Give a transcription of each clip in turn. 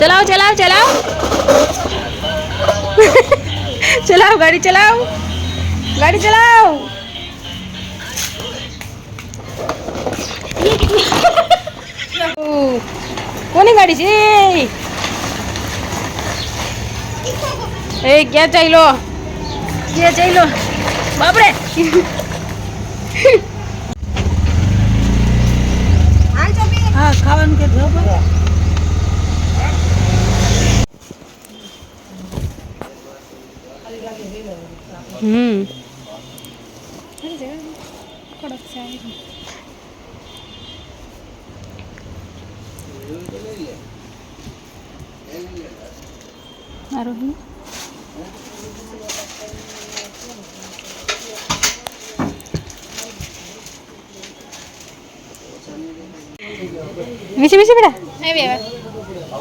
ચલાવ ચલાવ ચલાવ. ચલાવ ગાડી ચલાવ. ગાડી ચલાવ. કોની ગાડી છે? એ ક્યાં ચાલ્યો ક્યાં ચાલ્યો બાપરે. હા ખાવાનું કે જો હમ આરોહી. મીસી મીસી બેટા?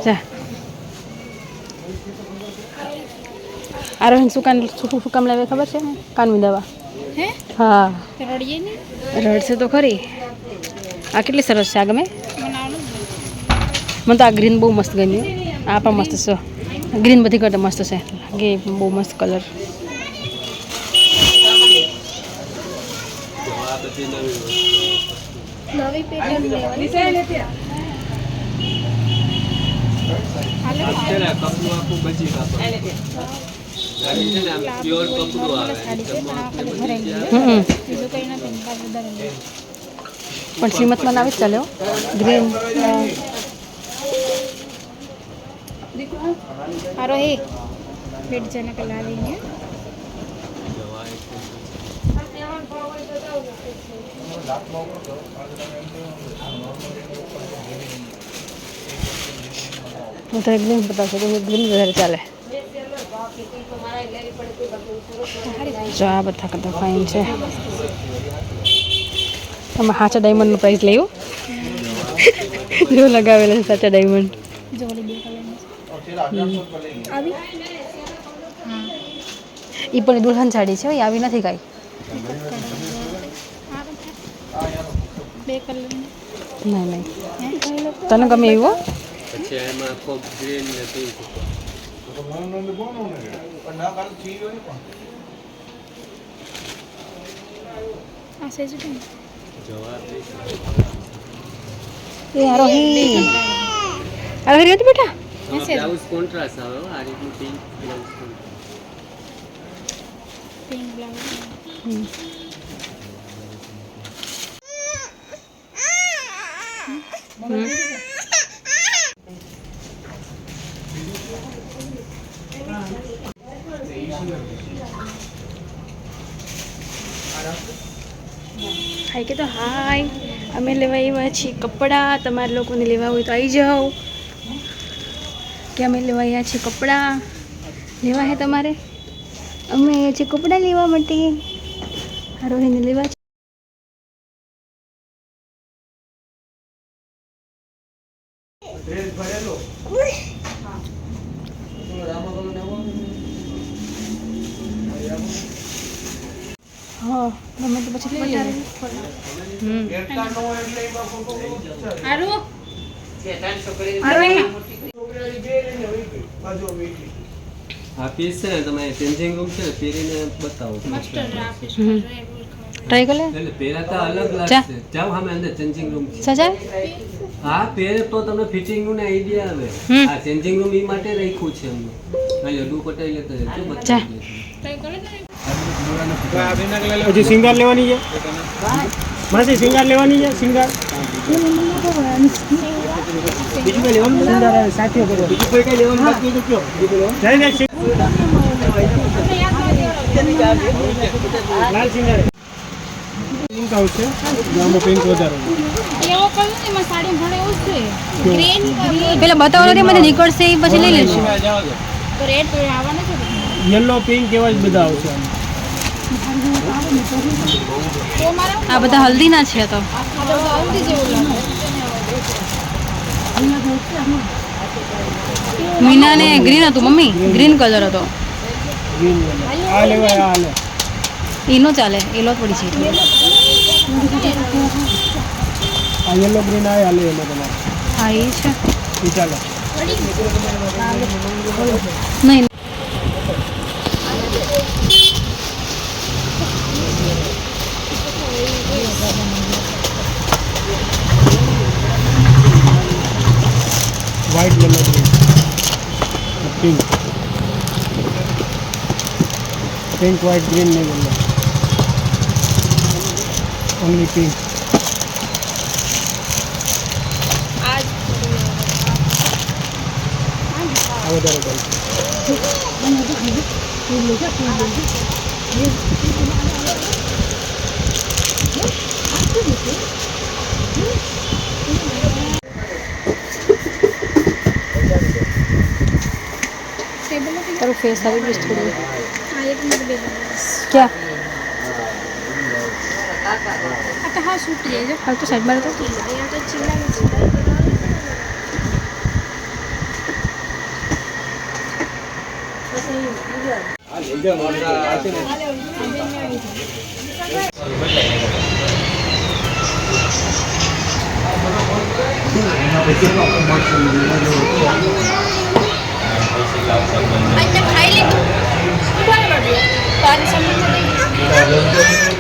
જા. આરોહી શું કાન શું શું કામ લાવે ખબર છે? કાનની દવા. હે? હા. રડીએ ને? રડશે તો ખરી. આ કેટલી સરસ છે આ ગમે? મને તો આ ગ્રીન બહુ મસ્ત ગમ્યું. આ પણ મસ્ત છે. ગ્રીન બધી કરતા મસ્ત છે. લાગે બહુ મસ્ત કલર પણ શ્રીમત ભરાઈ ગયું હમ બીજું કંઈ નથી કાલ વધારે નહીં. પણ શ્રીમતમાં ના આવે જ ચાલે હો ગ્રીન હારો હે બેટ જને કે લાવીને હું તને बता सको ગ્રીન વધારે ચાલે જો આ બધા કરતા ફાઇન છે તમે સાચા ડાયમંડનું પ્રાઇસ લેવું જો લગાવેલા છે સાચા ડાયમંડ જો આવી? એ પણ દુલ્હન સાડી છે ભાઈ આવી નથી કાંઈ? નહીં નહીં. તને ગમે એવું? પછી એમાં આખો ગ્રીન ને પિંક આ સેજ કેમ જવાબ એ આરોહી. આરોહી બેટા? બ્લાઉઝ કોન્ટ્રાસ્ટ આવે આ રીતનું pink blouse pink blouse. Hi કે તો હાય. અમે લેવા આવ્યા છીએ કપડાં. તમારે લોકોને લેવા હોય તો આવી જાઓ. કે અમે લેવા આવ્યા છીએ કપડાં. લેવા હે તમારે? અમે આવ્યા છીએ કપડાં લેવા માટે આરોહીને લેવા છે. હા ગમે તો પછી હમ. હારું. આ છે તમે ચેન્જિંગ રૂમ છે પહેરીને બતાવો. મસ્ટર્ડ આપીશ હમ. ટ્રાય કરી લે. એટલે પહેરાતા અલગ લાગશે. જાઓ સામે અંદર ચેન્જિંગ રૂમ સજાય હા પહેરે તો તમને ફિટિંગનું આઈડિયા આવે. આ ચેન્જિંગ રૂમ એ માટે રાખ્યું છે અમને એટલે ડુ પટાઈ લેતો જજો જા. બતાવી દેજો. ટ્રાય કરે ને પછી સિંગાર લેવાની છે? માસી સિંગાર લેવાની છે? સિંગાર પેલા બતાવો નથી મને નીકળશે એ પછી લઈ લેશું. યેલો, પિંક એવા જ બધા આવશે આ બધા હલ્દીના છે તો. મીના મીનાને ગ્રીન હતું, મમ્મી. ગ્રીન કલર હતો. એનો ચાલે એલો પડી છે. હા, એ છે. ચાલે નહીં પિંક પિંક વ્હાઈટ ગ્રીન ને યલો ઓનલી પિંક વધારે ચાલશે તારું ફેસ આવી ગયું છે થોડું. ક્યાં? હા તો જાય હાલ તો સાઈડમાં રહેતો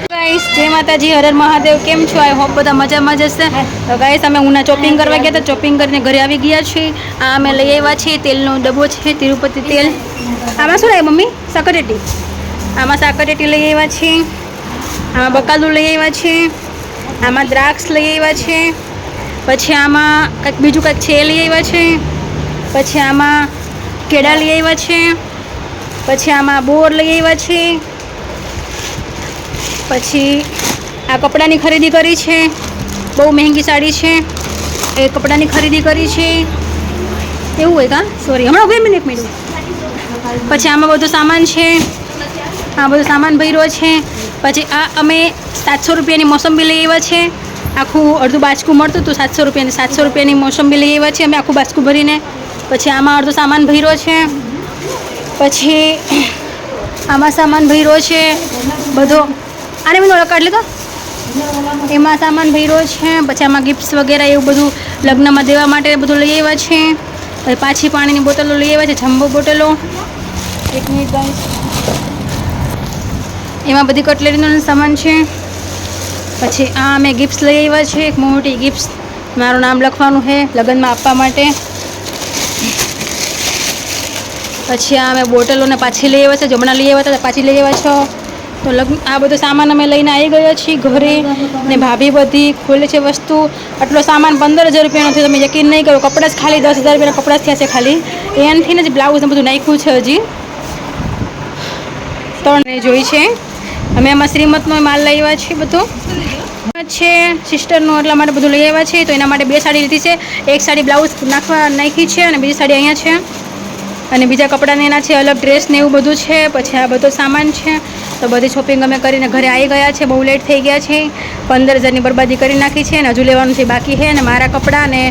ગાઈસ જય માતાજી હરર મહાદેવ. કેમ છો? આઈ હોપ બધા મજામાં જ હશે. તો ગાઈસ અમે ઉના ચોપિંગ કરવા ગયા હતા. ચોપિંગ કરીને ઘરે આવી ગયા છીએ. આ અમે લઈ આવ્યા છીએ. તેલનો ડબ્બો છે, તિરુપતિ તેલ. આમાં શું લાગે મમ્મી? સાકરેટી આમાં સાકરેટી લઈ આવ્યા છીએ. આમાં બકાલું લઈ આવ્યા છીએ. આમાં દ્રાક્ષ લઈ આવ્યા છે પછી આમાં કંઈક બીજું કંઈક છે લઈ આવ્યા છે પછી આમાં કેળા લઈ આવ્યા છે. પછી આમાં બોર લઈ આવ્યા છે. પછી આ કપડાની ખરીદી કરી છે. બહુ મહેંગી સાડી છે. એ કપડાની ખરીદી કરી છે. એવું હોય કા? સોરી હમણાં બે મિનિટ મિનિટ પછી આમાં બધો સામાન છે. આ બધો સામાન ભર્યો છે. પછી આ અમે સાતસો રૂપિયાની મોસંબી લઈ આવ્યા છે. આખું અડધું બાચકું મળતું હતું, સાતસો રૂપિયાની સાતસો રૂપિયાની મોસંબી લઈ આવ્યા છે. અમે આખું બાચકું ભરીને પછી આમાં અડધો સામાન ભર્યો છે. પછી આમાં સામાન ભર્યો છે. બધો. આને બધો કાઢ લીધો એમાં સામાન ભર્યો છે. પછી આમાં ગિફ્ટ્સ વગેરે એવું બધું લગ્નમાં દેવા માટે બધું લઈ આવ્યા છે. પછી પાછી પાણીની બોટલો લઈ આવ્યા છે, જમ્બો બોટલો. એક મિનિટ એમાં બધી કટલેરીનો સામાન છે. પછી આ અમે ગિફ્ટ્સ લઈ આવ્યા છે. એક મોટી ગિફ્ટ્સ મારું નામ લખવાનું છે, લગ્નમાં આપવા માટે. પછી આ અમે બોટલોને પાછી લઈ આવ્યા છે, જમણા લઈ આવ્યા હતા પાછી લઈ આવ્યા છો. તો લગ્ન આ બધો સામાન અમે લઈને આવી ગયા છીએ ઘરે. ને ભાભી બધી ખોલે છે વસ્તુ. આટલો સામાન પંદર હજાર રૂપિયાનો થયો, તમે યકીન નહીં કરો. કપડાં જ ખાલી દસ હજાર રૂપિયાના કપડાં થયા છે ખાલી. એનાથી જ બ્લાઉઝ બધું નાખ્યું છે હજી. ત્રણ જોઈ છે. અમે આમાં શ્રીમતનો માલ લઈ આવ્યા છીએ બધો. છે સિસ્ટરનું એટલા માટે બધું લઈ આવ્યા છે. તો એના માટે બે સાડી લીધી છે. એક સાડી બ્લાઉઝ નાખવા નાખી છે અને બીજી સાડી અહીંયા છે. અને બીજા કપડાને એના છે અલગ ડ્રેસ ને એવું બધું છે. પછી આ બધો સામાન છે. તો બધી શોપિંગ અમે કરીને ઘરે આવી ગયા છે. બહુ લેટ થઈ ગયા છે. પંદર હજારની બરબાદી કરી નાખી છે અને હજુ લેવાનું છે બાકી છે. અને મારા કપડાં અને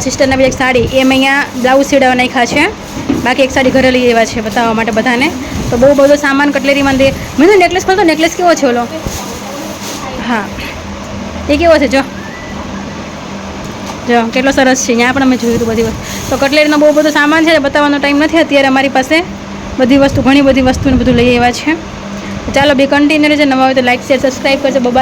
સિસ્ટરના બી એક સાડી, એમ અહીંયા બ્લાઉઝ સીવડાવવા નાખ્યા છે. બાકી એક સાડી ઘરે લઈ આવ્યા છે બતાવવા માટે બધાને. તો બહુ બધો સામાન, કટલેરીમાં દે મને નેકલેસ પણ તો નેકલેસ કેવો છે ઓલો? હા. એ કેવો છે? જો. જો, કેટલો સરસ છે. ત્યાં પણ અમે જોયું હતું બધી વસ્તુ. તો કટલેરીનો બહુ બધો સામાન છે બતાવવાનો ટાઈમ નથી. અત્યારે અમારી પાસે બધી વસ્તુ, ઘણી બધી વસ્તુને બધું લઈ આવ્યા છે. ચાલો, બે કન્ટેનર છે. નવા હોય તો લાઈક શેર સબસ્ક્રાઈબ કરજો. બાય